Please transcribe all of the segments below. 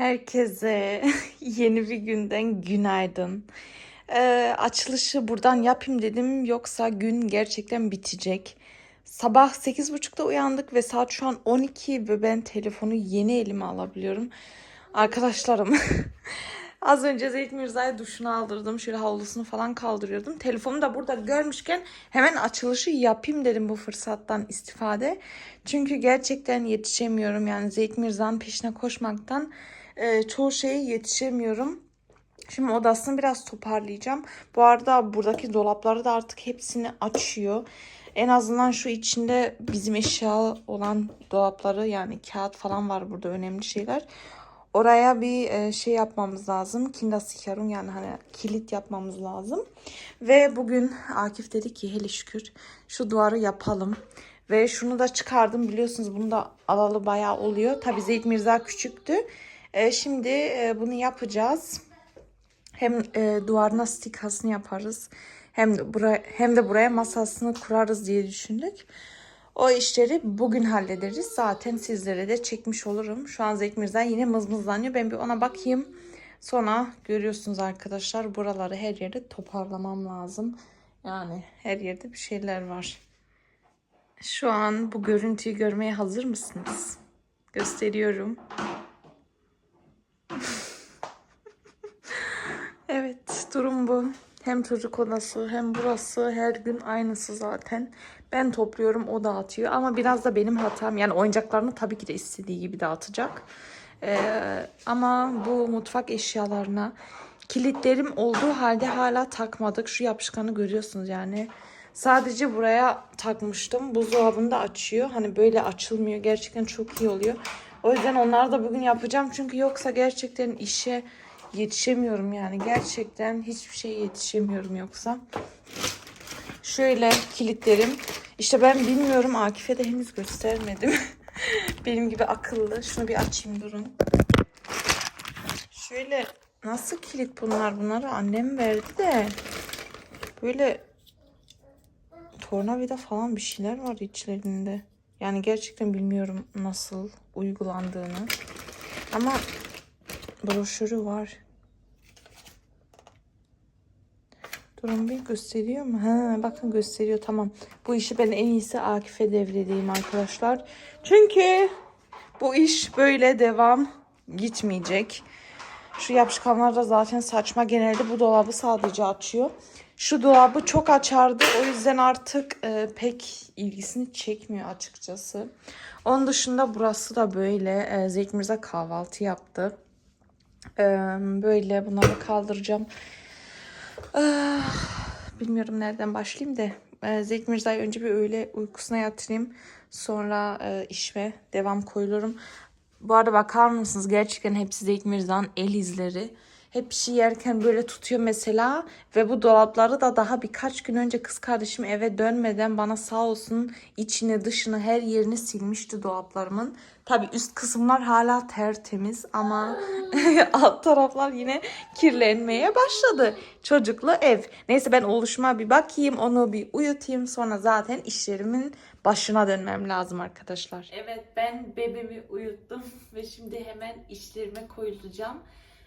Herkese yeni bir günden günaydın. Ee, açılışı buradan yapayım dedim yoksa gün gerçekten bitecek. Sabah 8.30'da uyandık ve saat şu an 12 ve ben telefonu yeni elime alabiliyorum. Arkadaşlarım az önce Zeyt Mirza'ya duşunu aldırdım. Şöyle havlusunu falan kaldırıyordum. Telefonu da burada görmüşken hemen açılışı yapayım dedim bu fırsattan istifade. Çünkü gerçekten yetişemiyorum. Yani Zeyt Mirza'nın peşine koşmaktan e, çoğu şeye yetişemiyorum. Şimdi odasını biraz toparlayacağım. Bu arada buradaki dolapları da artık hepsini açıyor. En azından şu içinde bizim eşya olan dolapları yani kağıt falan var burada önemli şeyler. Oraya bir e, şey yapmamız lazım. Kindasikarun yani hani kilit yapmamız lazım. Ve bugün Akif dedi ki hele şükür şu duvarı yapalım. Ve şunu da çıkardım biliyorsunuz bunu da alalı bayağı oluyor. Tabii Zeyd Mirza küçüktü. E, şimdi e, bunu yapacağız. Hem e, duvarına stikasını yaparız. Hem de buraya hem de buraya masasını kurarız diye düşündük. O işleri bugün hallederiz. Zaten sizlere de çekmiş olurum. Şu an Zeki Mirza yine mızmızlanıyor. Ben bir ona bakayım. Sonra görüyorsunuz arkadaşlar buraları her yerde toparlamam lazım. Yani her yerde bir şeyler var. Şu an bu görüntüyü görmeye hazır mısınız? Gösteriyorum. Evet, durum bu. Hem çocuk odası hem burası her gün aynısı zaten. Ben topluyorum, o dağıtıyor. Ama biraz da benim hatam. Yani oyuncaklarını tabii ki de istediği gibi dağıtacak. Ee, ama bu mutfak eşyalarına kilitlerim olduğu halde hala takmadık. Şu yapışkanı görüyorsunuz yani. Sadece buraya takmıştım. Buzdolabını da açıyor. Hani böyle açılmıyor. Gerçekten çok iyi oluyor. O yüzden onları da bugün yapacağım. Çünkü yoksa gerçekten işe yetişemiyorum yani. Gerçekten hiçbir şey yetişemiyorum yoksa. Şöyle kilitlerim. İşte ben bilmiyorum Akif'e de henüz göstermedim. Benim gibi akıllı. Şunu bir açayım durun. Şöyle nasıl kilit bunlar? Bunları annem verdi de. Böyle tornavida falan bir şeyler var içlerinde. Yani gerçekten bilmiyorum nasıl uygulandığını. Ama broşürü var. Durun bir gösteriyor mu? Ha, bakın gösteriyor tamam. Bu işi ben en iyisi Akif'e devredeyim arkadaşlar. Çünkü bu iş böyle devam gitmeyecek. Şu yapışkanlar da zaten saçma. Genelde bu dolabı sadece açıyor. Şu dolabı çok açardı. O yüzden artık e, pek ilgisini çekmiyor açıkçası. Onun dışında burası da böyle. E, Zeyt Mirza kahvaltı yaptı. Böyle bunları kaldıracağım. Ah, bilmiyorum nereden başlayayım da. Zeyt Mirza'yı önce bir öğle uykusuna yatırayım. Sonra işime devam koyulurum. Bu arada bakar mısınız? Gerçekten hepsi Zeyt Mirza'nın el izleri. Hep bir şey yerken böyle tutuyor mesela. Ve bu dolapları da daha birkaç gün önce kız kardeşim eve dönmeden bana sağ olsun içini dışını her yerini silmişti dolaplarımın. Tabi üst kısımlar hala tertemiz ama alt taraflar yine kirlenmeye başladı. Çocuklu ev. Neyse ben oluşuma bir bakayım onu bir uyutayım sonra zaten işlerimin başına dönmem lazım arkadaşlar. Evet ben bebeğimi uyuttum ve şimdi hemen işlerime koyulacağım.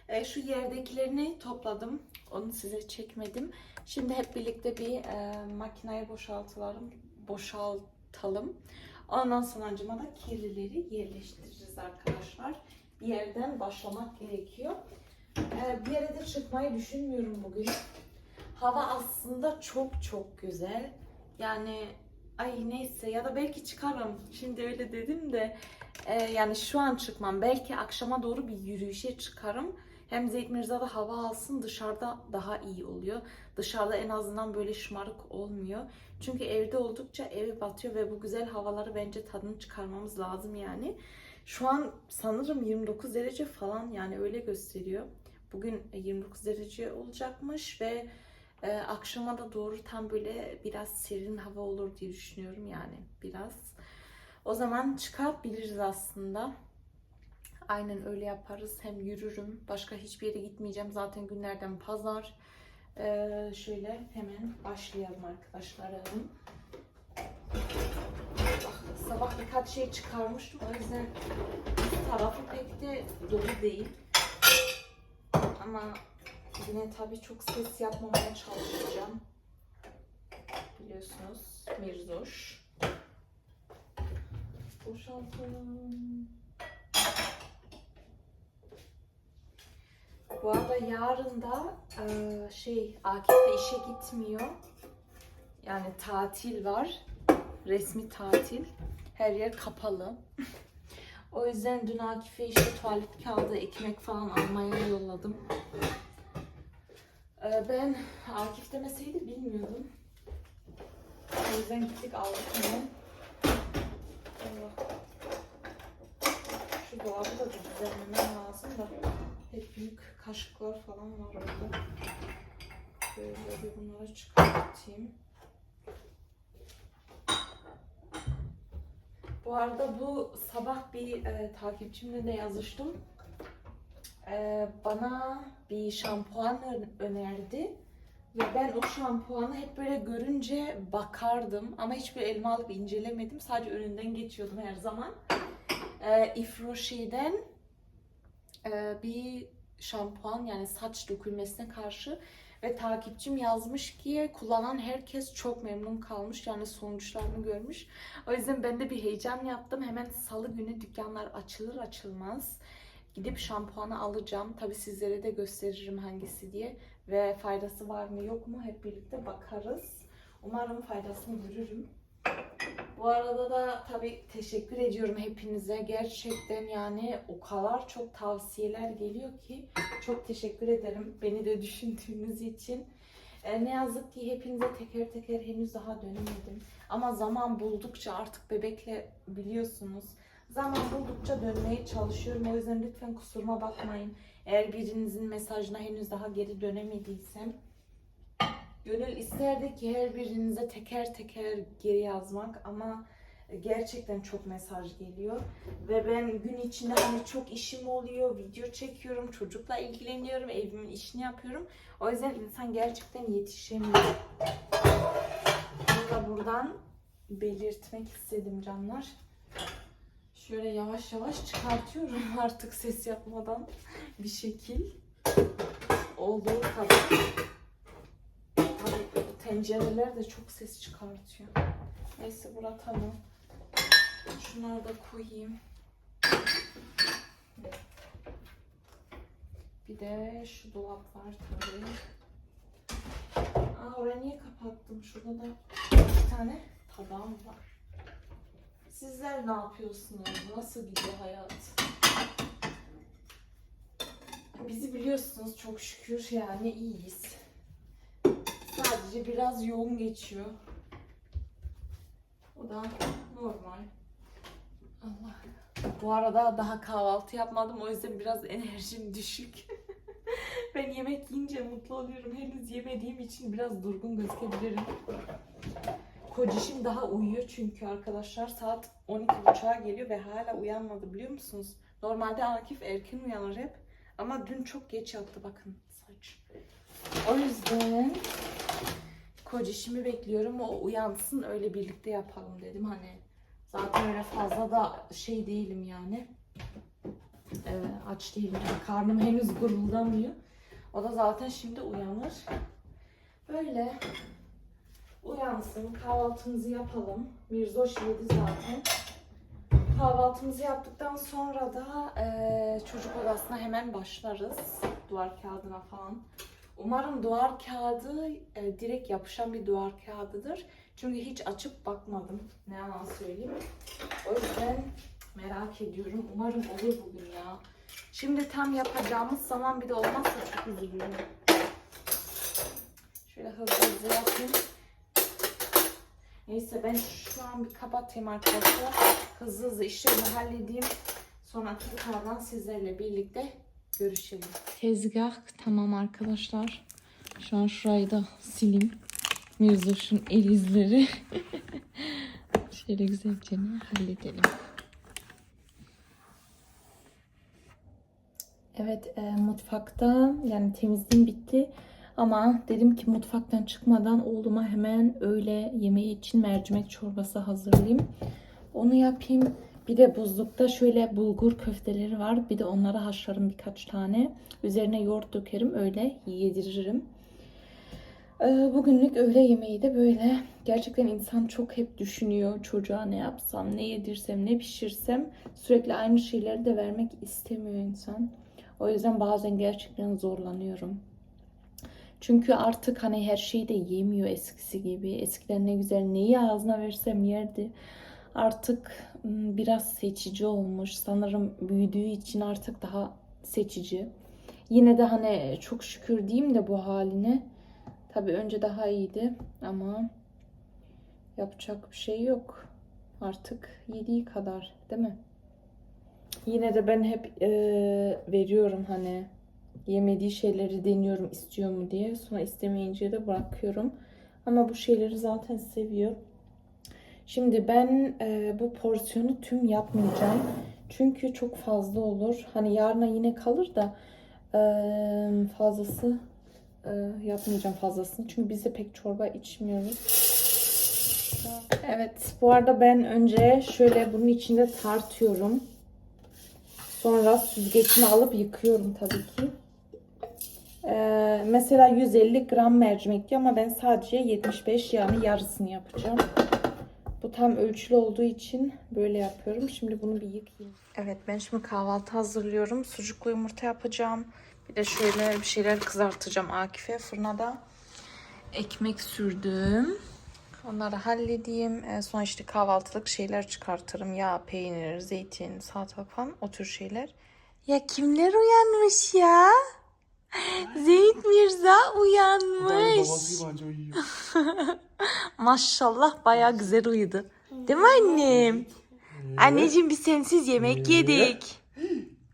E, şu yerdekilerini topladım. Onu size çekmedim. Şimdi hep birlikte bir e, makineye boşaltalım. Boşaltalım. Ondan sonra da kirlileri yerleştireceğiz arkadaşlar. Bir yerden başlamak gerekiyor. E, bir yere de çıkmayı düşünmüyorum bugün. Hava aslında çok çok güzel. Yani ay neyse ya da belki çıkarım. Şimdi öyle dedim de e, yani şu an çıkmam. Belki akşama doğru bir yürüyüşe çıkarım. Hem Zeyt Mirza'da hava alsın dışarıda daha iyi oluyor. Dışarıda en azından böyle şımarık olmuyor. Çünkü evde oldukça evi batıyor ve bu güzel havaları bence tadını çıkarmamız lazım yani. Şu an sanırım 29 derece falan yani öyle gösteriyor. Bugün 29 derece olacakmış ve e, akşama da doğru tam böyle biraz serin hava olur diye düşünüyorum yani biraz. O zaman çıkabiliriz aslında. Aynen öyle yaparız. Hem yürürüm. Başka hiçbir yere gitmeyeceğim. Zaten günlerden pazar. Ee, şöyle hemen başlayalım arkadaşlarım. Ah, sabah birkaç şey çıkarmıştım. O yüzden tarafı pek de dolu değil. Ama yine tabii çok ses yapmamaya çalışacağım. Biliyorsunuz Mirzoş. Boşaltalım. Bu arada yarın da eee, şey Akif işe gitmiyor. Yani tatil var. Resmi tatil. Her yer kapalı. o yüzden dün Akif'e işte tuvalet kağıdı, ekmek falan almaya yolladım. Eee, ben Akif demeseydi bilmiyordum. O yüzden gittik aldık hemen. Allah. Şu dolabı da düzenlemem lazım da. Hep büyük kaşıklar falan var orada. Böyle bir bunları çıkartayım. Bu arada bu sabah bir e, takipçimle de yazıştım. E, bana bir şampuan önerdi. Ve ben o şampuanı hep böyle görünce bakardım. Ama hiçbir elime alıp incelemedim. Sadece önünden geçiyordum her zaman. E, e, bir şampuan yani saç dökülmesine karşı ve takipçim yazmış ki kullanan herkes çok memnun kalmış yani sonuçlarını görmüş. O yüzden ben de bir heyecan yaptım. Hemen salı günü dükkanlar açılır açılmaz gidip şampuanı alacağım. Tabi sizlere de gösteririm hangisi diye ve faydası var mı yok mu hep birlikte bakarız. Umarım faydasını görürüm. Bu arada da tabii teşekkür ediyorum hepinize. Gerçekten yani o kadar çok tavsiyeler geliyor ki çok teşekkür ederim beni de düşündüğünüz için. E, ne yazık ki hepinize teker teker henüz daha dönemedim. Ama zaman buldukça artık bebekle biliyorsunuz. Zaman buldukça dönmeye çalışıyorum. O yüzden lütfen kusuruma bakmayın. Eğer birinizin mesajına henüz daha geri dönemediysem. Gönül isterdi ki her birinize teker teker geri yazmak ama gerçekten çok mesaj geliyor. Ve ben gün içinde hani çok işim oluyor, video çekiyorum, çocukla ilgileniyorum, evimin işini yapıyorum. O yüzden insan gerçekten yetişemiyor. Bunu da buradan belirtmek istedim canlar. Şöyle yavaş yavaş çıkartıyorum artık ses yapmadan bir şekil. Olduğu kadar. Tencereler de çok ses çıkartıyor. Neyse bura tamam. Şunları da koyayım. Bir de şu dolap var tabii. Aa orayı niye kapattım? Şurada da bir tane tabağım var. Sizler ne yapıyorsunuz? Nasıl gidiyor hayat? Bizi biliyorsunuz çok şükür yani iyiyiz. Sadece biraz yoğun geçiyor. O da normal. Allah. Bu arada daha kahvaltı yapmadım o yüzden biraz enerjim düşük. ben yemek yiyince mutlu oluyorum. Henüz yemediğim için biraz durgun gözükebilirim. Kocişim daha uyuyor çünkü arkadaşlar saat 12.30'a geliyor ve hala uyanmadı biliyor musunuz? Normalde Akif erken uyanır hep ama dün çok geç yattı bakın saç. O yüzden kocişimi bekliyorum o uyansın öyle birlikte yapalım dedim hani. Zaten öyle fazla da şey değilim yani. Ee, aç değilim. Karnım henüz guruldamıyor. O da zaten şimdi uyanır. Böyle uyansın, kahvaltımızı yapalım. Mirzoş yedi zaten. Kahvaltımızı yaptıktan sonra da eee, çocuk odasına hemen başlarız. Duvar kağıdına falan. Umarım duvar kağıdı e, direkt yapışan bir duvar kağıdıdır. Çünkü hiç açıp bakmadım. Ne yalan söyleyeyim. O yüzden merak ediyorum. Umarım olur bugün ya. Şimdi tam yapacağımız zaman bir de olmazsa çok üzülürüm. Şöyle hızlı hızlı yapayım. Neyse ben şu an bir kapatayım arkadaşlar. Hızlı hızlı işlerimi halledeyim. Sonra tekrardan sizlerle birlikte görüşelim. Tezgah tamam arkadaşlar. Şu an şurayı da sileyim. Mirzoş'un el izleri. Şöyle güzelce halledelim. Evet e, mutfakta yani temizliğim bitti. Ama dedim ki mutfaktan çıkmadan oğluma hemen öğle yemeği için mercimek çorbası hazırlayayım. Onu yapayım. Bir de buzlukta şöyle bulgur köfteleri var. Bir de onları haşlarım birkaç tane. Üzerine yoğurt dökerim. Öyle yediririm. Ee, Bugünlük öğle yemeği de böyle. Gerçekten insan çok hep düşünüyor. Çocuğa ne yapsam, ne yedirsem, ne pişirsem. Sürekli aynı şeyleri de vermek istemiyor insan. O yüzden bazen gerçekten zorlanıyorum. Çünkü artık hani her şeyi de yemiyor eskisi gibi. Eskiden ne güzel neyi ağzına versem yerdi. Artık biraz seçici olmuş. Sanırım büyüdüğü için artık daha seçici. Yine de hani çok şükür diyeyim de bu haline. Tabii önce daha iyiydi ama yapacak bir şey yok. Artık yediği kadar değil mi? Yine de ben hep eee, veriyorum hani yemediği şeyleri deniyorum istiyor mu diye. Sonra istemeyince de bırakıyorum. Ama bu şeyleri zaten seviyor. Şimdi ben eee, bu porsiyonu tüm yapmayacağım. Çünkü çok fazla olur. Hani yarına yine kalır da eee, fazlası eee, yapmayacağım fazlasını. Çünkü biz de pek çorba içmiyoruz. Evet, bu arada ben önce şöyle bunun içinde tartıyorum. Sonra süzgecimi alıp yıkıyorum tabii ki. Ee, mesela 150 gram mercimek diyor ama ben sadece 75 yani yarısını yapacağım. Bu tam ölçülü olduğu için böyle yapıyorum. Şimdi bunu bir yıkayayım. Evet ben şimdi kahvaltı hazırlıyorum. Sucuklu yumurta yapacağım. Bir de şöyle bir şeyler kızartacağım Akif'e fırına da. Ekmek sürdüm. Onları halledeyim. Ee, sonra işte kahvaltılık şeyler çıkartırım. Yağ, peynir, zeytin, salatalık falan o tür şeyler. Ya kimler uyanmış ya? Zeyt Mirza uyanmış. Babası gibi anca uyuyor. Maşallah bayağı güzel uyudu. Değil mi annem? Anneciğim biz sensiz yemek yedik.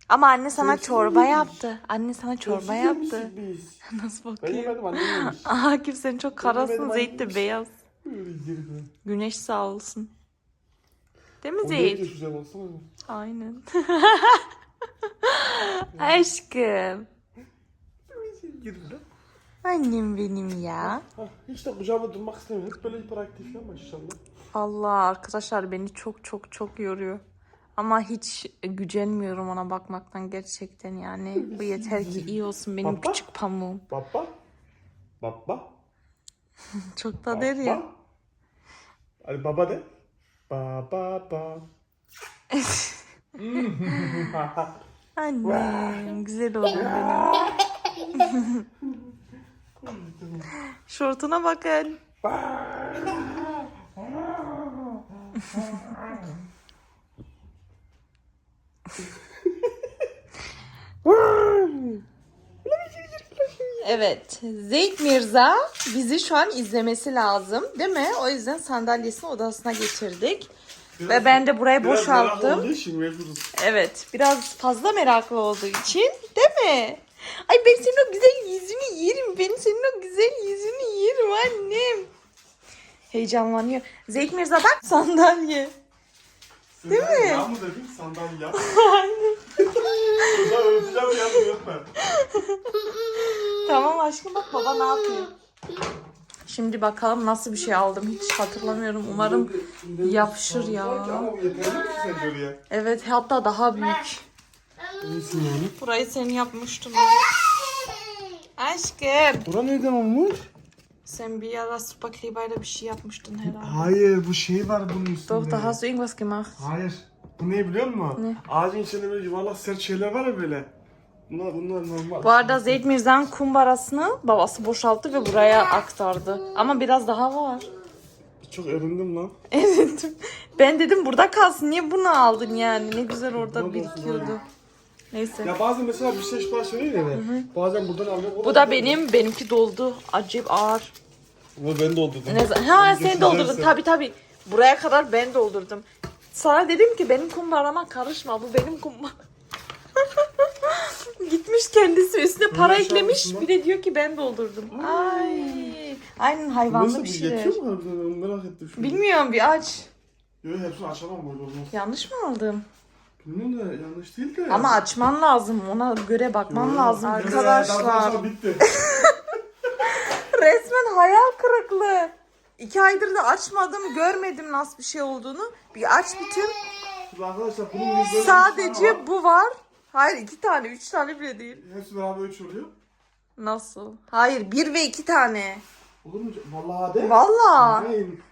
Ama anne sana çorba yaptı. Anne sana çorba yaptı. Biz. Nasıl Ben bakıyor? yemedim annem yemiş. Akif sen çok karasın. yemedim, Zeyt de annem beyaz. Öyle Güneş sağ olsun. Değil mi O güzel olsana. Aynen. Aşkım. Gir bile. Annem benim ya. Hiç de kucağımda durmak istemiyorum. Hep böyle hiperaktif ya maşallah. Allah arkadaşlar beni çok çok çok yoruyor. Ama hiç gücenmiyorum ona bakmaktan gerçekten yani. Bu yeter ki iyi olsun benim Baba. küçük pamuğum. Baba. Baba. Çok da der ya. Baba. Hadi baba de. Baba ba. Annem güzel oğlum benim. Şortuna bakın. Evet, Zeyd Mirza bizi şu an izlemesi lazım, değil mi? O yüzden sandalyesini odasına getirdik. Ve ben de burayı Biraz merak boşalttım. olduğu için mecburuz. Evet, biraz fazla meraklı olduğu için, değil mi? Ay ben senin o güzel yüzünü yerim. Ben senin o güzel yüzünü yerim annem. Heyecanlanıyor. Zeyd Mirza bak sandalye. Değil mi? Ya mı dedim sandalye yap. Güzel öğreteceğim yazmıyor ben. Tamam aşkım bak baba ne yapıyor. Şimdi bakalım nasıl bir şey aldım hiç hatırlamıyorum. Umarım yapışır ya. Evet hatta daha büyük. Burayı sen yapmıştın. Aşkım. Bura neyden olmuş? Sen bir ara Supaklibayla bir şey yapmıştın herhalde. Hayır bu şey var bunun üstünde. Doch, da hast du irgendwas gemacht. Hayır. Bu ne biliyor musun? Ne? Ağacın içinde böyle yuvarlak sert şeyler var ya böyle. Bunlar, bunlar normal. Bu arada Zeyd Mirza'nın kumbarasını babası boşalttı ve buraya aktardı. Ama biraz daha var. Çok erindim lan. Evet. Ben dedim burada kalsın. Niye bunu aldın yani? Ne güzel orada birikiyordu. Neyse. Ya bazen mesela bir şey sipariş veriyor ya. Bazen buradan alıyorum. Bu da benim. Benimki doldu. Acayip ağır. Ama ben doldurdum. Ne zaman? Ha sen doldurdun. Tabii tabii. Buraya kadar ben doldurdum. Sana dedim ki benim kumbarama karışma. Bu benim kumbaram. Gitmiş kendisi üstüne para şey eklemiş. yapmışsın Bir de diyor ki ben doldurdum. Ay. Aynen hayvanlı Nasıl bir bu şey. yetiyor mu harbiden? Onu merak ettim şimdi. Bilmiyorum bir aç. Yok hepsini açamam olmaz. Yanlış mı aldım? Bilmiyorum da yanlış değil de. Ama açman lazım. Ona göre bakman Yok. lazım. Arkadaşlar. bitti. Resmen hayal kırıklığı. İki aydır da açmadım. Görmedim nasıl bir şey olduğunu. Bir aç bütün. Şimdi arkadaşlar bunun bir bir. Sadece bu var. Hayır iki tane. Üç tane bile değil. Hepsi beraber üç oluyor. Nasıl? Hayır bir ve iki tane. Olur mu? Vallahi de. Valla.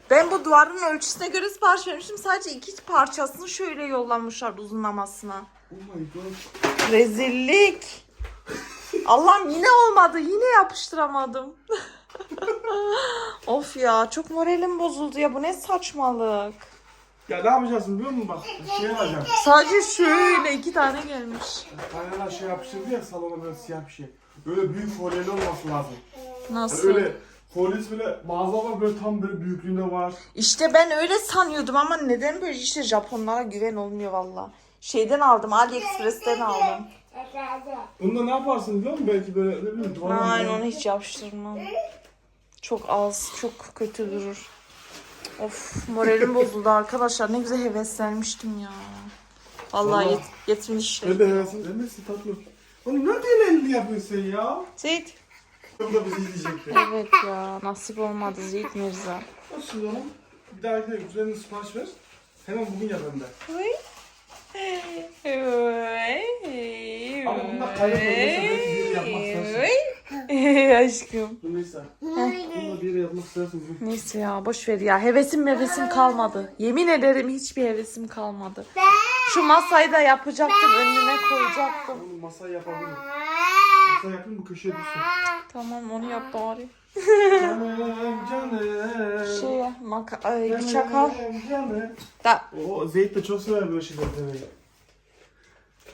Ben bu duvarın ölçüsüne göre sipariş vermiştim. Sadece iki parçasını şöyle yollamışlar uzunlamasına. Oh my god. Rezillik. Allah'ım yine olmadı. Yine yapıştıramadım. of ya çok moralim bozuldu ya. Bu ne saçmalık. Ya ne yapacaksın biliyor musun bak? Şey alacağım. Sadece şöyle iki tane gelmiş. Kaynalar şey yapıştırdı ya salona böyle siyah bir şey. Böyle büyük folyeli olması lazım. Yani Nasıl? öyle folyesi böyle mağazalar böyle tam böyle büyüklüğünde var. İşte ben öyle sanıyordum ama neden böyle işte Japonlara güven olmuyor valla. Şeyden aldım AliExpress'ten aldım. Bunda ne yaparsın biliyor musun? Belki böyle ne bileyim Aynen böyle- onu hiç yapıştırmam. Çok az, çok kötü durur. Of moralim bozuldu arkadaşlar. Ne güzel heveslenmiştim ya. Vallahi yet, yetmiş. Ben de hevesim. Demesi tatlı. Oğlum ne diye elini yapıyorsun sen ya? Zeyt. Bu da bizi izleyecek ya. Evet ya nasip olmadı Zeyt Mirza. Olsun oğlum. Bir dahakine üzerine sipariş ver. Hemen bugün yap hem de. Oy. Ama bunda kaynak olmasa belki yapmak istersin. Oy. Aşkım. Neyse. Bunu bir yapmak istersin. Neyse ya boş ver ya. Hevesim hevesim kalmadı. Yemin ederim hiçbir hevesim kalmadı. Şu masayı da yapacaktım. Önüne koyacaktım. Oğlum masayı yapabilirim. Masayı yapayım bu köşeye düşsün. Tamam onu yap bari. Canım canım. Şey maka ay, bıçak al. Canım canım. Da. O Zeyt de çok sever böyle şeyleri demeyi.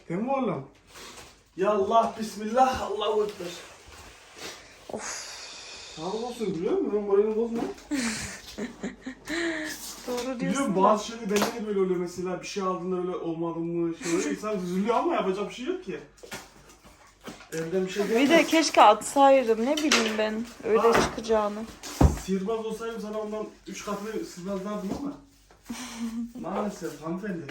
Değil mi oğlum? Ya Allah, Bismillah, Allahu Ekber. Of. Sağ biliyor musun? Ben moralini bozma. Doğru Biliyorum diyorsun. da. bazı şeyler bende de böyle oluyor mesela bir şey aldığında öyle olmadı mı şey insan üzülüyor ama yapacak bir şey yok ki. Evden bir şey Bir gelmez. de keşke atsaydım. Ne bileyim ben öyle Aa. çıkacağını. Sihirbaz olsaydım sana ondan 3 katını sihirbazlardım ama. Maalesef hanımefendi.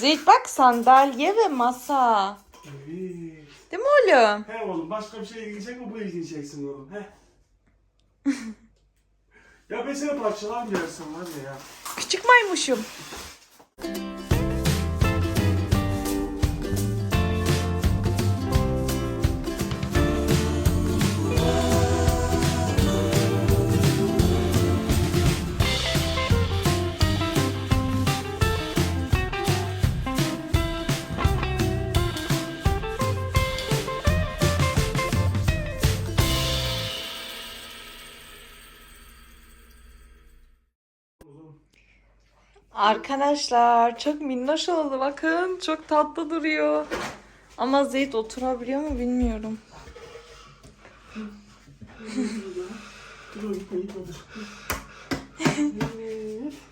Zeyt bak sandalye ve masa. Evet. Değil mi oğlum? He oğlum başka bir şey ilgini çekme bu ilgini çeksin oğlum he. ya ben seni parçalar mı yersin var ya ya. Küçük maymuşum. Arkadaşlar çok minnoş oldu bakın. Çok tatlı duruyor. Ama Zeyt oturabiliyor mu bilmiyorum.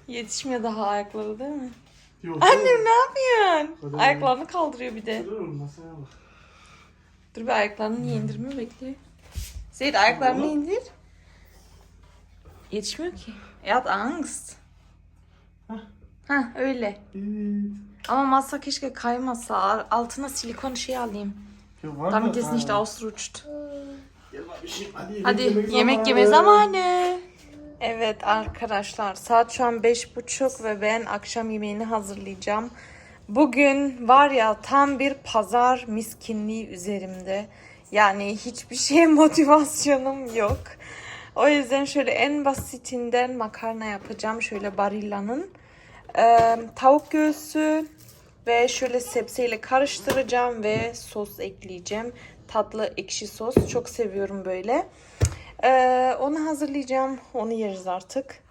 Yetişmiyor daha ayakları değil mi? Yok. Annem ne yapıyorsun? Ayaklarını kaldırıyor bir de. Dur bir ayaklarını indirme bekle. Zeyt ayaklarını Oğlum. indir. Yetişmiyor ki. Hat Angst. Hah. Ha öyle. Evet. Ama masa keşke kaymasa. Altına silikon şey alayım. Ya var Damit da- es nicht Ha. Gel bak bir şey- Hadi, Hadi yemek yeme zamanı. Evet arkadaşlar saat şu an beş buçuk ve ben akşam yemeğini hazırlayacağım. Bugün var ya tam bir pazar miskinliği üzerimde. Yani hiçbir şeye motivasyonum yok. O yüzden şöyle en basitinden makarna yapacağım. Şöyle Barilla'nın. Ee, tavuk göğsü ve şöyle sebzeyle karıştıracağım ve sos ekleyeceğim. Tatlı ekşi sos. Çok seviyorum böyle. Ee, onu hazırlayacağım. Onu yeriz artık.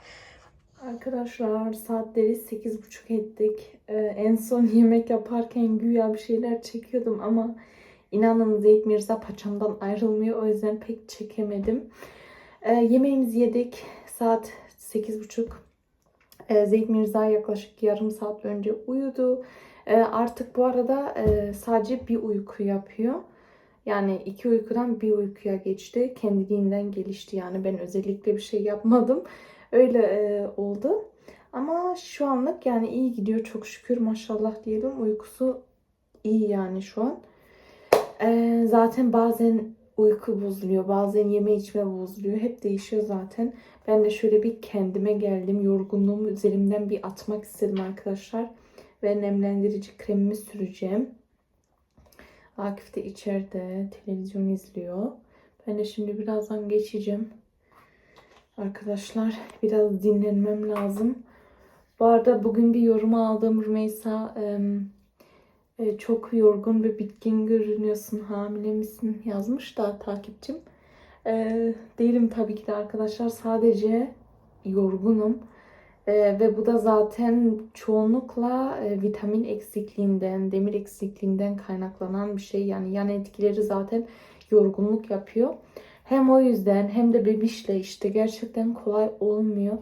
Arkadaşlar saatleri 8.30 ettik. Ee, en son yemek yaparken güya bir şeyler çekiyordum ama inanın Zeyt Mirza paçamdan ayrılmıyor. O yüzden pek çekemedim. Ee, yemeğimizi yedik. Saat 8.30. Ee, Zeyt Mirza yaklaşık yarım saat önce uyudu. Ee, artık bu arada e, sadece bir uyku yapıyor. Yani iki uykudan bir uykuya geçti. Kendiliğinden gelişti yani ben özellikle bir şey yapmadım. Öyle e, oldu. Ama şu anlık yani iyi gidiyor çok şükür maşallah diyelim. Uykusu iyi yani şu an. E, zaten bazen uyku bozuluyor. Bazen yeme içme bozuluyor. Hep değişiyor zaten. Ben de şöyle bir kendime geldim. Yorgunluğumu üzerimden bir atmak istedim arkadaşlar. Ve nemlendirici kremimi süreceğim. Akif de içeride televizyon izliyor. Ben de şimdi birazdan geçeceğim. Arkadaşlar biraz dinlenmem lazım. Bu arada bugün bir yorum aldım Rümeysa. em, e, çok yorgun ve bitkin görünüyorsun. Hamile misin? Yazmış da takipçim. E, değilim tabii ki de arkadaşlar. Sadece yorgunum. E, ve bu da zaten çoğunlukla e, vitamin eksikliğinden, demir eksikliğinden kaynaklanan bir şey. Yani yan etkileri zaten yorgunluk yapıyor. Hem o yüzden hem de bebişle işte gerçekten kolay olmuyor.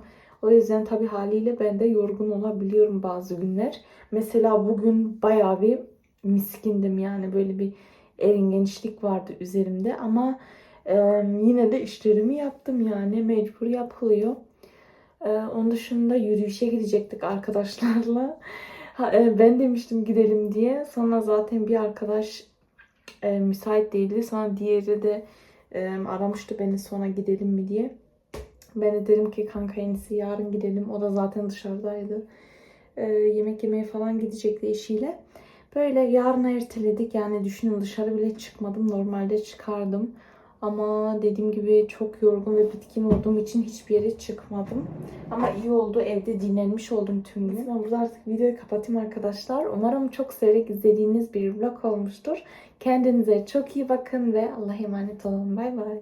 O yüzden tabii haliyle ben de yorgun olabiliyorum bazı günler. Mesela bugün bayağı bir miskindim yani böyle bir eringençlik vardı üzerimde ama e, yine de işlerimi yaptım yani mecbur yapılıyor. E, onun dışında yürüyüşe gidecektik arkadaşlarla. Ha, e, ben demiştim gidelim diye. Sonra zaten bir arkadaş e, müsait değildi. Sonra diğeri de e, aramıştı beni sonra gidelim mi diye. Ben de dedim ki kanka en iyisi yarın gidelim. O da zaten dışarıdaydı. E, yemek yemeye falan gidecekti eşiyle. Böyle yarına erteledik. Yani düşünün dışarı bile çıkmadım. Normalde çıkardım. Ama dediğim gibi çok yorgun ve bitkin olduğum için hiçbir yere çıkmadım. Ama iyi oldu. Evde dinlenmiş oldum tüm gün. Ben burada artık videoyu kapatayım arkadaşlar. Umarım çok severek izlediğiniz bir vlog olmuştur. Kendinize çok iyi bakın ve Allah'a emanet olun. Bay bay.